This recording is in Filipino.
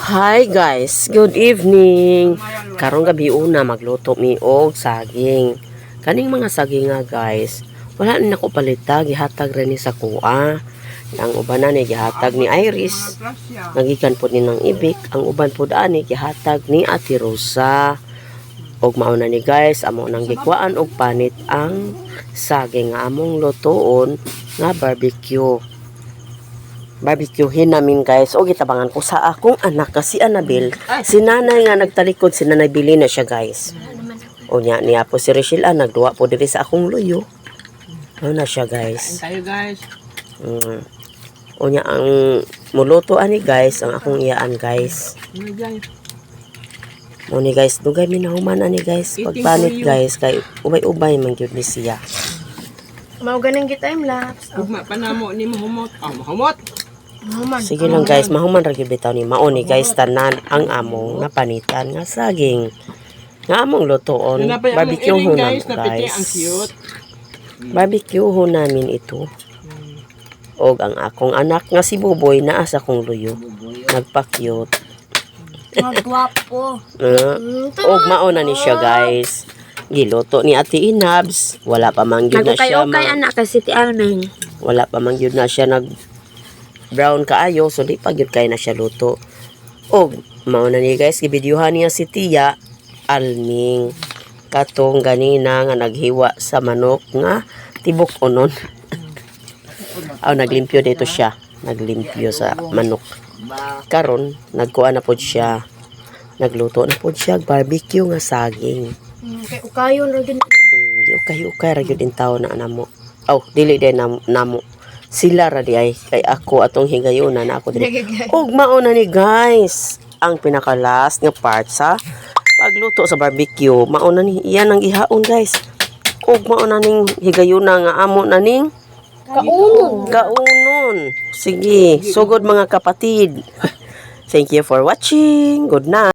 Hi guys, good evening. Karong gabi una magluto mi og saging. Kaning mga saging nga guys, wala na nako palita gihatag rin ni sa kuha. Ang uban na ni gihatag ni Iris. Nagikan po ni ng ibik, ang uban po ani gihatag ni Ate Rosa. Og mauna ni guys, amo nang gikwaan og panit ang saging nga among lutoon nga barbecue barbecuehin namin guys o gitabangan ko sa akong anak kasi Annabel si nanay nga nagtalikod si nanay Bili na siya guys o nya niya po si Rachel ah, nagduwa po diri sa akong luyo ano na siya guys tayo guys. mm. o nya ang muluto ani guys ang akong iyaan guys Ano guys? mo ni guys dugay mi na human ani guys pagpanit guys kay ubay-ubay man gyud ni siya Mao ganang kita time lapse. Ugma pa na mo ni mahumot. Ah, mahumot. Mahuman. Sige lang guys, mahuman ra gyud bitaw ni mao ni guys tanan ang among napanitan nga saging. Nga among lutoon, barbecue ho guys, namin napiti guys. ang cute. Barbecue ho namin ito. Og ang akong anak nga si Buboy naa sa kong luyo. Nagpa-cute. Magwapo. Uh, og mao na ni siya guys. Giluto ni Ate Inabs. Wala pa man gyud na siya. Nagukay-ukay anak kay si Ti Almeng. wala pa man gyud na siya nag brown kaayo so di pa gyud kay na siya luto. Og mao na ni guys gibidyohan niya si Tia Alming. Katong ganina nga naghiwa sa manok nga tibok unon aw naglimpyo dito siya. Naglimpyo sa manok. Karon nagkuha na pod siya. Nagluto na pod siya barbecue nga saging. Kay ukayon ra gid. Mm, ukay ukay ra gyud in tawo na namo. Oh, dili din nam, namo. Sila ra di ay kay ako atong higayuna na ako dili. Ug mao na ni guys, ang pinakalas nga part sa pagluto sa barbecue. Mao na ni iyan ang ihaon guys. Ug mao na ning higayuna nga amo na ning Kaunon. kaunon. Sige, sugod mga kapatid. Thank you for watching. Good night.